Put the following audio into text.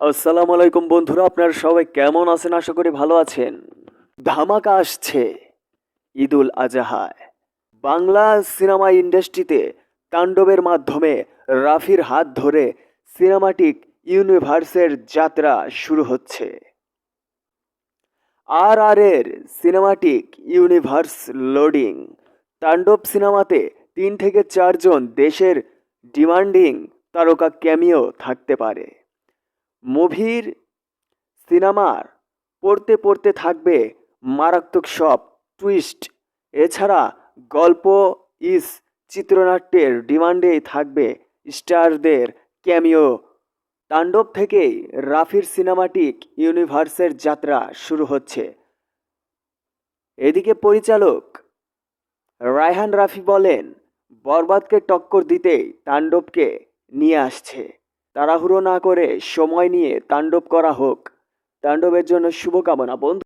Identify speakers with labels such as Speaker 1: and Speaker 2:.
Speaker 1: আসসালামু আলাইকুম বন্ধুরা, আপনারা সবাই কেমন আছেন? আশা করি ভালো আছেন। ধামাকা আসছে ঈদুল আজহায় বাংলা সিনেমা ইন্ডাস্ট্রিতে তাণ্ডবের মাধ্যমে রাফির হাত ধরে সিনেমাটিক ইউনিভার্সের যাত্রা শুরু হচ্ছে। আর আর এর সিনেমাটিক ইউনিভার্স লোডিং। তাণ্ডব সিনেমাতে তিন থেকে চারজন দেশের ডিমান্ডিং তারকা ক্যামিও থাকতে পারে। মুভির সিনেমার পড়তে পড়তে থাকবে মারাত্মক সব টুইস্ট এছাড়া গল্প ইস চিত্রনাট্যের ডিমান্ডেই থাকবে স্টারদের ক্যামিও। তাণ্ডব থেকেই রাফির সিনেমাটিক ইউনিভার্সের যাত্রা শুরু হচ্ছে। এদিকে পরিচালক রায়হান রাফি বলেন, বরবাদকে টক্কর দিতেই তাণ্ডবকে নিয়ে আসছে। তাড়াহুড়ো না করে সময় নিয়ে তাণ্ডব করা হোক। তাণ্ডবের জন্য শুভকামনা বন্ধু।